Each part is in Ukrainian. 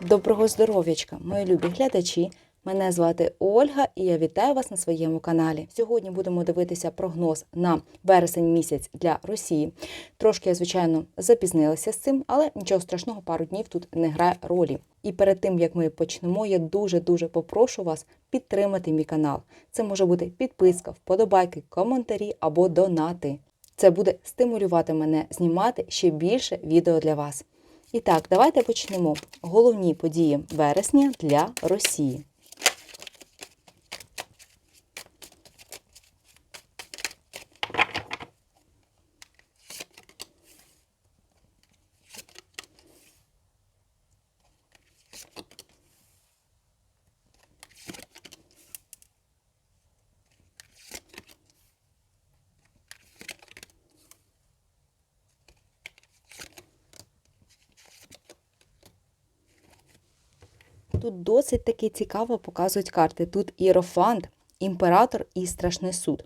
Доброго здоров'ячка, мої любі глядачі. Мене звати Ольга і я вітаю вас на своєму каналі. Сьогодні будемо дивитися прогноз на вересень місяць для Росії. Трошки я, звичайно, запізнилася з цим, але нічого страшного, пару днів тут не грає ролі. І перед тим як ми почнемо, я дуже дуже попрошу вас підтримати мій канал. Це може бути підписка, вподобайки, коментарі або донати. Це буде стимулювати мене знімати ще більше відео для вас. І так, давайте почнемо. Головні події вересня для Росії. Тут досить таки цікаво показують карти. Тут іерофант, імператор і страшний суд.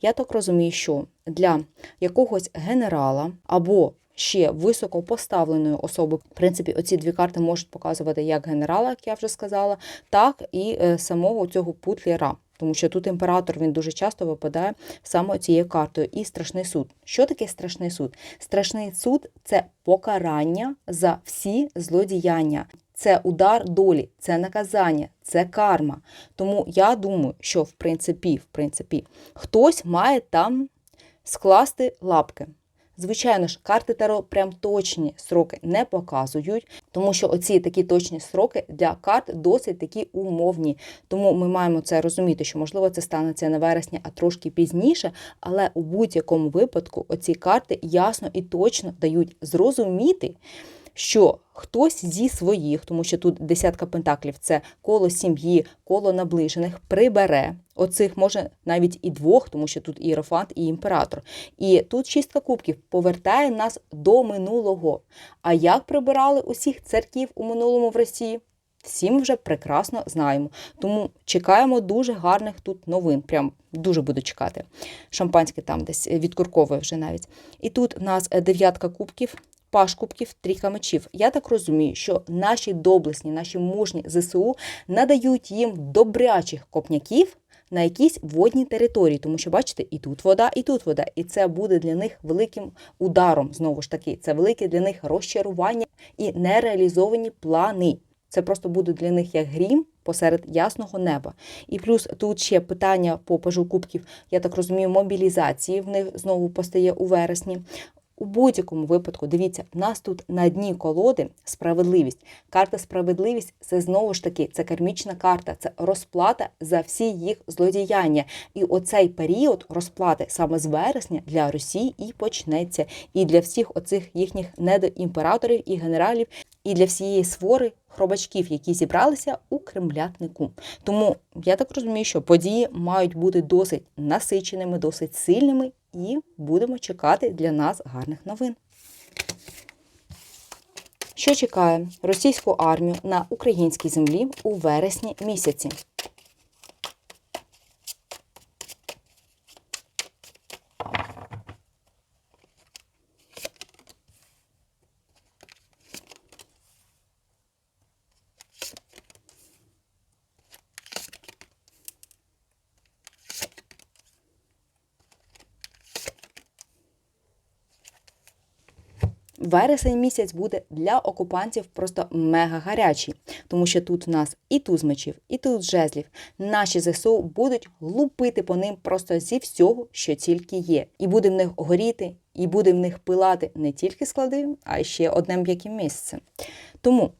Я так розумію, що для якогось генерала або ще високо поставленої особи, в принципі, оці дві карти можуть показувати як генерала, як я вже сказала, так і е, самого цього путлера. Тому що тут імператор він дуже часто випадає саме цією картою. І страшний суд. Що таке страшний суд? Страшний суд це покарання за всі злодіяння. Це удар долі, це наказання, це карма. Тому я думаю, що в принципі, в принципі, хтось має там скласти лапки. Звичайно ж, карти Таро прям точні сроки не показують, тому що оці такі точні сроки для карт досить такі умовні. Тому ми маємо це розуміти, що можливо це станеться не вересня, а трошки пізніше. Але у будь-якому випадку оці карти ясно і точно дають зрозуміти, що хтось зі своїх, тому що тут десятка пентаклів це коло сім'ї, коло наближених, прибере. Оцих може навіть і двох, тому що тут і Єрофант, і імператор. І тут шістка кубків повертає нас до минулого. А як прибирали усіх церків у минулому в Росії? Всі ми вже прекрасно знаємо. Тому чекаємо дуже гарних тут новин. Прям дуже буду чекати. Шампанське там десь відкурковує вже навіть. І тут в нас дев'ятка кубків. Паш кубків, трійка мечів. Я так розумію, що наші доблесні, наші мужні ЗСУ надають їм добрячих копняків на якісь водні території, тому що, бачите, і тут вода, і тут вода. І це буде для них великим ударом. Знову ж таки, це велике для них розчарування і нереалізовані плани. Це просто буде для них як грім посеред ясного неба. І плюс тут ще питання по пажу кубків, я так розумію, мобілізації в них знову постає у вересні. У будь-якому випадку, дивіться, в нас тут на дні колоди справедливість. Карта справедливість це знову ж таки це кармічна карта, це розплата за всі їх злодіяння. І оцей період розплати саме з вересня для Росії і почнеться. І для всіх оцих їхніх недоімператорів і генералів, і для всієї свори хробачків, які зібралися у кремлятнику. Тому я так розумію, що події мають бути досить насиченими, досить сильними, і будемо чекати для нас гарних новин. Що чекає російську армію на українській землі у вересні місяці? Вересень місяць буде для окупантів просто мега гарячий, тому що тут у нас і туз мечів, і туз жезлів. Наші ЗСУ будуть лупити по ним просто зі всього, що тільки є, і буде в них горіти, і буде в них пилати не тільки склади, а ще одне м'яке місце. Тому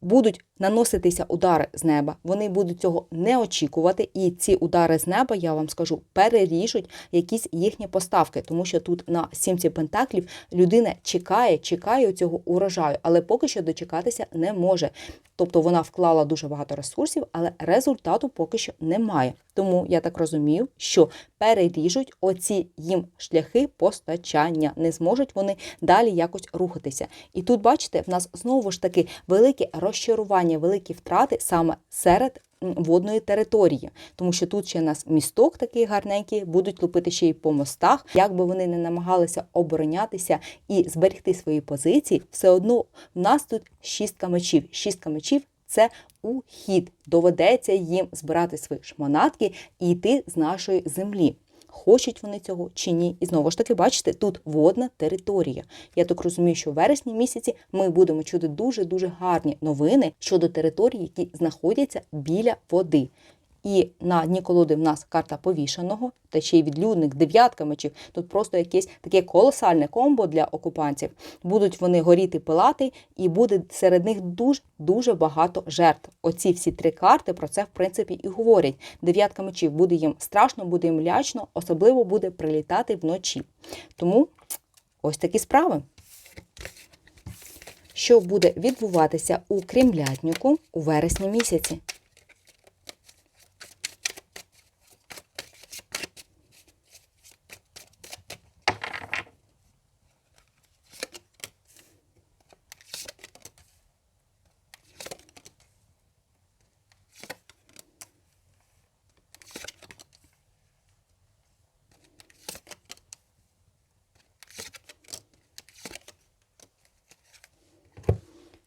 будуть наноситися удари з неба. Вони будуть цього не очікувати, і ці удари з неба, я вам скажу, переріжуть якісь їхні поставки, тому що тут на сімці пентаклів людина чекає, чекає цього урожаю, але поки що дочекатися не може. Тобто вона вклала дуже багато ресурсів, але результату поки що немає. Тому я так розумію, що переріжуть оці їм шляхи постачання, не зможуть вони далі якось рухатися. І тут, бачите, в нас знову ж таки велике розчарування, великі втрати саме серед водної території, тому що тут ще нас місток такий гарненький, будуть лупити ще й по мостах. Як би вони не намагалися оборонятися і зберегти свої позиції, все одно в нас тут шістка мечів. Шістка мечів це ухід. Доведеться їм збирати свої шманатки і йти з нашої землі. Хочуть вони цього чи ні. І знову ж таки, бачите, тут водна територія. Я так розумію, що в вересні місяці ми будемо чути дуже-дуже гарні новини щодо територій, які знаходяться біля води. І на дні колоди в нас карта повішеного, та ще й відлюдник, дев'ятка мечів. Тут просто якесь таке колосальне комбо для окупантів. Будуть вони горіти, пилати, і буде серед них дуже дуже багато жертв. Оці всі три карти про це в принципі і говорять. Дев'ятка мечів буде їм страшно, буде їм лячно, особливо буде прилітати вночі. Тому ось такі справи. Що буде відбуватися у Кремлятнику у вересні місяці?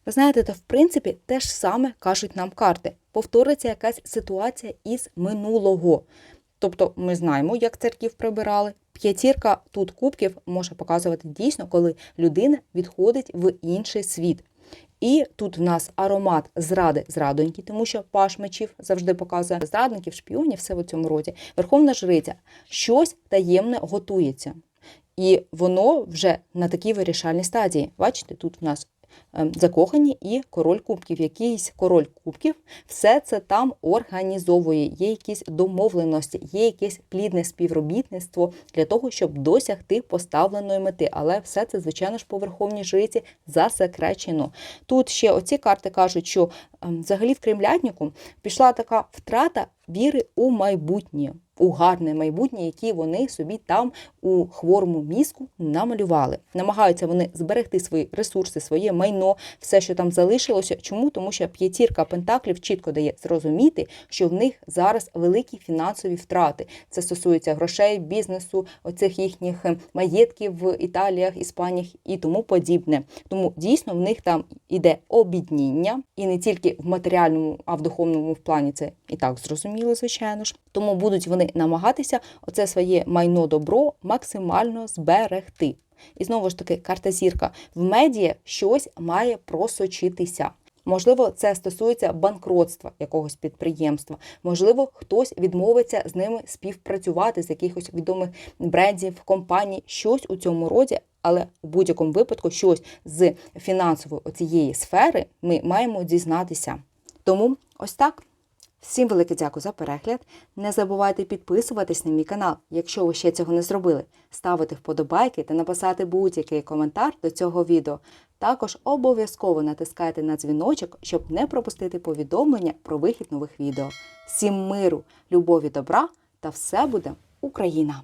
Ви знаєте, то в принципі те ж саме кажуть нам карти. Повториться якась ситуація із минулого. Тобто ми знаємо, як церків прибирали. П'ятірка тут кубків може показувати дійсно, коли людина відходить в інший світ. І тут в нас аромат зради зрадоньки, тому що паш мечів завжди показує зрадників, шпіонів, все в цьому роді. Верховна жриця, щось таємне готується. І воно вже на такій вирішальній стадії. Бачите, тут в нас закохані і король кубків. Якийсь король кубків, все це там організовує. Є якісь домовленості, є якесь плідне співробітництво для того, щоб досягти поставленої мети. Але все це, звичайно ж, по верховній жриці засекречено. Тут ще оці карти кажуть, що ем, взагалі в Кремлятнику пішла така втрата віри у майбутнє. У гарне майбутнє, яке вони собі там у хворому мізку намалювали. Намагаються вони зберегти свої ресурси, своє майно, все, що там залишилося. Чому? Тому що п'ятірка пентаклів чітко дає зрозуміти, що в них зараз великі фінансові втрати. Це стосується грошей, бізнесу, оцих їхніх е, маєтків в Італіях, Іспаніях і тому подібне. Тому дійсно в них там іде обідніння, і не тільки в матеріальному, а в духовному плані це і так зрозуміло, звичайно ж. Тому будуть вони намагатися оце своє майно добро максимально зберегти. І знову ж таки, карта зірка в медіа щось має просочитися. Можливо, це стосується банкротства якогось підприємства. Можливо, хтось відмовиться з ними співпрацювати з якихось відомих брендів, компаній, щось у цьому роді. Але в будь-якому випадку щось з фінансової оцієї сфери ми маємо дізнатися. Тому ось так. Всім велике дякую за перегляд. Не забувайте підписуватись на мій канал, якщо ви ще цього не зробили, ставити вподобайки та написати будь-який коментар до цього відео. Також обов'язково натискайте на дзвіночок, щоб не пропустити повідомлення про вихід нових відео. Всім миру, любові, добра та все буде Україна!